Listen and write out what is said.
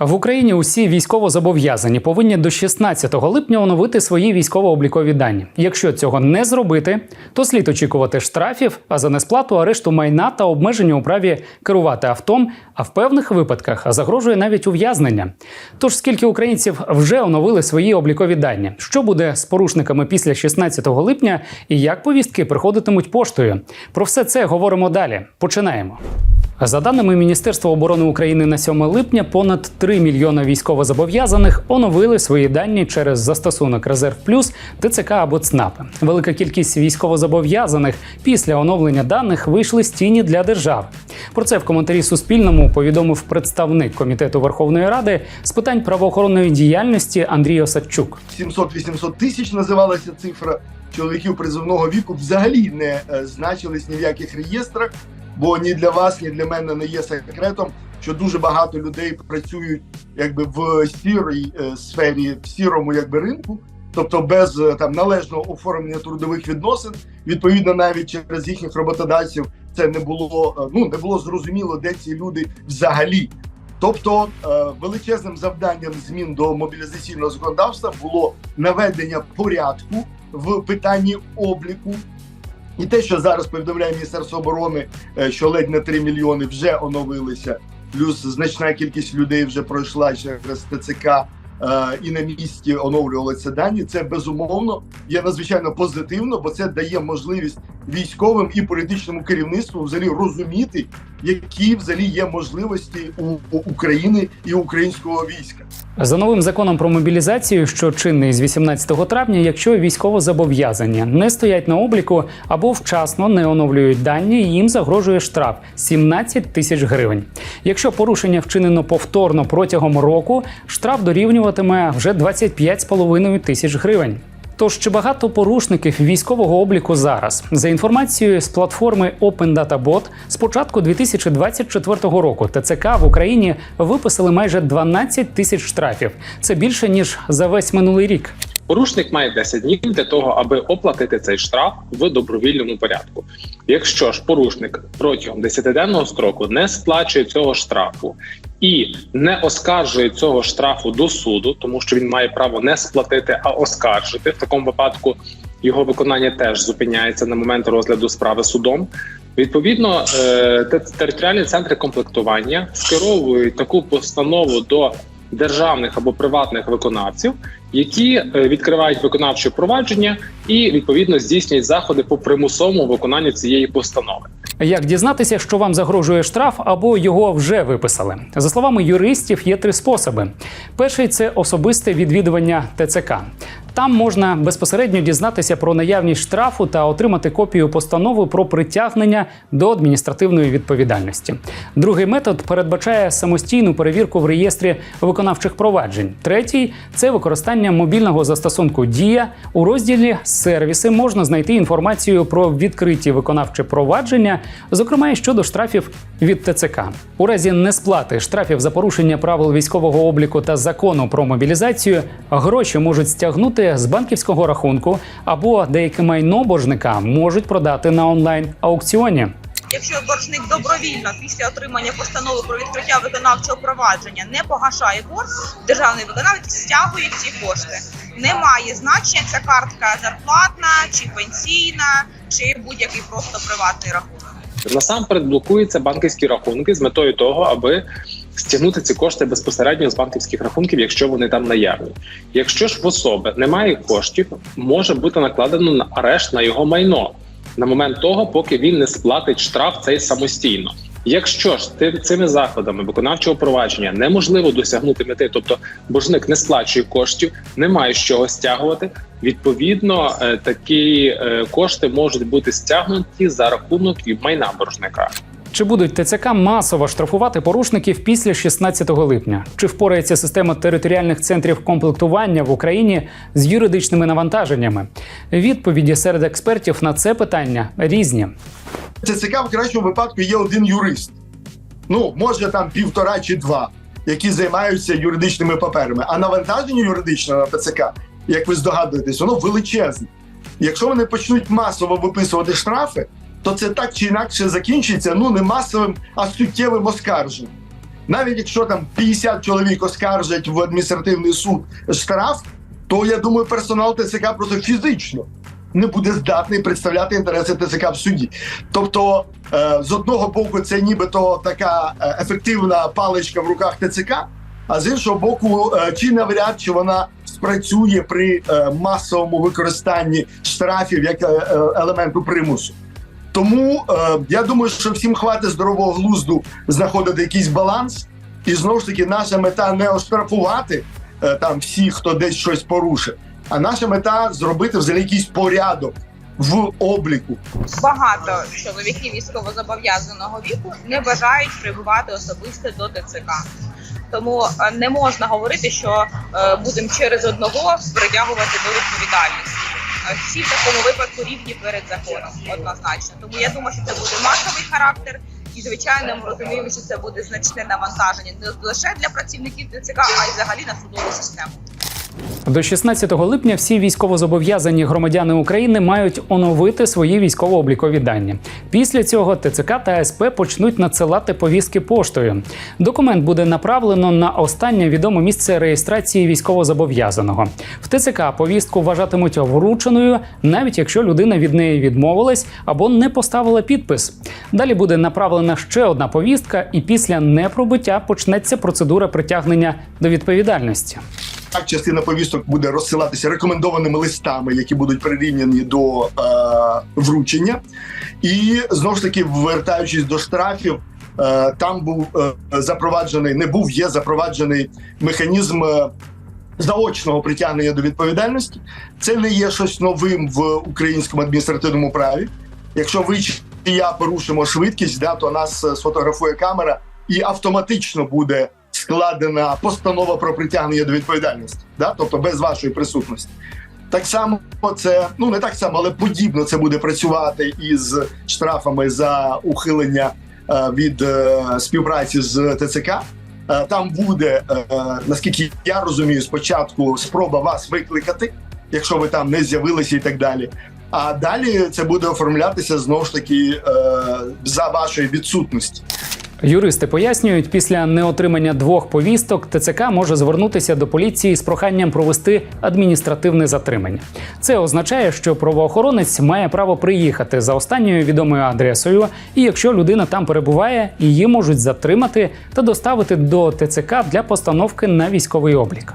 В Україні усі військовозобов'язані повинні до 16 липня оновити свої військово-облікові дані. Якщо цього не зробити, то слід очікувати штрафів, а за несплату арешту майна та обмеження у праві керувати автом, а в певних випадках загрожує навіть ув'язнення. Тож скільки українців вже оновили свої облікові дані? Що буде з порушниками після 16 липня і як повістки приходитимуть поштою? Про все це говоримо далі. Починаємо. За даними Міністерства оборони України на 7 липня, понад 3 мільйони військовозобов'язаних оновили свої дані через застосунок Резерв Плюс, ТЦК або ЦНАП. Велика кількість військовозобов'язаних після оновлення даних вийшли з тіні для держав. Про це в коментарі Суспільному повідомив представник комітету Верховної Ради з питань правоохоронної діяльності Андрій Осадчук. 700-800 тисяч називалася цифра чоловіків призовного віку. Взагалі не е, значились ні в яких реєстрах, бо ні для вас, ні для мене не є секретом, що дуже багато людей працюють якби в сірій е, сфері, в сірому якби ринку. Тобто без е, там належного оформлення трудових відносин, відповідно, навіть через їхніх роботодавців це не було е, ну не було зрозуміло, де ці люди взагалі. Тобто е, величезним завданням змін до мобілізаційного законодавства було наведення порядку в питанні обліку. І те, що зараз повідомляє Міністерство оборони, е, що ледь не 3 мільйони вже оновилися, плюс значна кількість людей вже пройшла через ТЦК е, і на місці оновлювалися дані. Це безумовно є надзвичайно позитивно, бо це дає можливість військовим і політичному керівництву взагалі розуміти, які взагалі є можливості у, України і українського війська. За новим законом про мобілізацію, що чинний з 18 травня, якщо військовозобов'язані не стоять на обліку або вчасно не оновлюють дані, їм загрожує штраф 17 тисяч гривень. Якщо порушення вчинено повторно протягом року, штраф дорівнюватиме вже 25,5 тисяч гривень. Тож чи багато порушників військового обліку зараз? За інформацією з платформи Open Data Bot, з початку 2024 року ТЦК в Україні виписали майже 12 тисяч штрафів. Це більше ніж за весь минулий рік. Порушник має 10 днів для того, аби оплатити цей штраф в добровільному порядку. Якщо ж порушник протягом 10-денного строку не сплачує цього штрафу і не оскаржує цього штрафу до суду, тому що він має право не сплатити, а оскаржити в такому випадку. Його виконання теж зупиняється на момент розгляду справи судом. Відповідно, е, територіальні центри комплектування скеровують таку постанову до державних або приватних виконавців, які е, відкривають виконавче провадження і відповідно здійснюють заходи по примусовому виконанню цієї постанови. Як дізнатися, що вам загрожує штраф або його вже виписали? За словами юристів, є три способи: перший це особисте відвідування ТЦК. Там можна безпосередньо дізнатися про наявність штрафу та отримати копію постанови про притягнення до адміністративної відповідальності. Другий метод передбачає самостійну перевірку в реєстрі виконавчих проваджень. Третій це використання мобільного застосунку Дія у розділі Сервіси можна знайти інформацію про відкриті виконавчі провадження, зокрема і щодо штрафів від ТЦК. У разі несплати штрафів за порушення правил військового обліку та закону про мобілізацію гроші можуть стягнути з банківського рахунку або деяке майно боржника можуть продати на онлайн аукціоні. Якщо боржник добровільно після отримання постанови про відкриття виконавчого провадження не погашає борг, державний виконавець стягує ці кошти. Немає значення ця картка зарплатна чи пенсійна, чи будь-який просто приватний рахунок. Насамперед блокуються банківські рахунки з метою того, аби стягнути ці кошти безпосередньо з банківських рахунків, якщо вони там наявні. Якщо ж в особи немає коштів, може бути накладено на арешт на його майно на момент того, поки він не сплатить штраф цей самостійно. Якщо ж цими заходами виконавчого провадження неможливо досягнути мети, тобто боржник не сплачує коштів, немає з чого стягувати. Відповідно, е, такі е, кошти можуть бути стягнуті за рахунок і майна боржника. Чи будуть ТЦК масово штрафувати порушників після 16 липня? Чи впорається система територіальних центрів комплектування в Україні з юридичними навантаженнями? Відповіді серед експертів на це питання різні. ТЦК в кращому випадку є один юрист. Ну, може там півтора чи два, які займаються юридичними паперами. А навантаження юридичне на ТЦК, як ви здогадуєтесь, воно величезне. Якщо вони почнуть масово виписувати штрафи, то це так чи інакше закінчиться ну не масовим, а суттєвим оскарженням. Навіть якщо там 50 чоловік оскаржать в адміністративний суд штраф, то я думаю, персонал ТЦК просто фізично не буде здатний представляти інтереси ТЦК в суді. Тобто, е, з одного боку, це нібито така е, ефективна паличка в руках ТЦК, а з іншого боку, е, чи навряд чи вона спрацює при масовому використанні штрафів як елементу примусу. Тому е, я думаю, що всім хватить здорового глузду знаходити якийсь баланс, і знову ж таки, наша мета не оштрафувати е, там всіх, хто десь щось порушив, а наша мета зробити взагалі якийсь порядок в обліку Багато чоловіків військовозобов'язаного віку не бажають прибувати особисто до ТЦК. Тому е, не можна говорити, що е, будемо через одного притягувати до відповідальності. Е, Всі в такому випадку рівні перед законом, однозначно. Тому я думаю, що це буде масовий характер, і звичайно, ми розуміємо, що це буде значне навантаження не лише для працівників ДЦК, а й взагалі на судову систему. До 16 липня всі військовозобов'язані громадяни України мають оновити свої військово-облікові дані. Після цього ТЦК та СП почнуть надсилати повістки поштою. Документ буде направлено на останнє відоме місце реєстрації військовозобов'язаного. В ТЦК повістку вважатимуть врученою, навіть якщо людина від неї відмовилась або не поставила підпис. Далі буде направлена ще одна повістка, і після непробиття почнеться процедура притягнення до відповідальності. Так, частина повісток буде розсилатися рекомендованими листами, які будуть прирівняні до е, вручення. І знову ж таки, вертаючись до штрафів, е, там був е, запроваджений, не був, є запроваджений механізм. е, Заочного притягнення до відповідальності це не є щось новим в українському адміністративному праві. Якщо ви чи я порушимо швидкість, да, то нас е, сфотографує камера і автоматично буде складена постанова про притягнення до відповідальності, да? тобто без вашої присутності. Так само це ну не так само, але подібно це буде працювати із штрафами за ухилення е, від е, співпраці з ТЦК. Е, там буде, наскільки я розумію, спочатку спроба вас викликати, якщо ви там не з'явилися і так далі. А далі це буде оформлятися знову ж таки за вашої відсутності. Юристи пояснюють, після неотримання двох повісток ТЦК може звернутися до поліції з проханням провести адміністративне затримання. Це означає, що правоохоронець має право приїхати за останньою відомою адресою, і якщо людина там перебуває, її можуть затримати та доставити до ТЦК для постановки на військовий облік.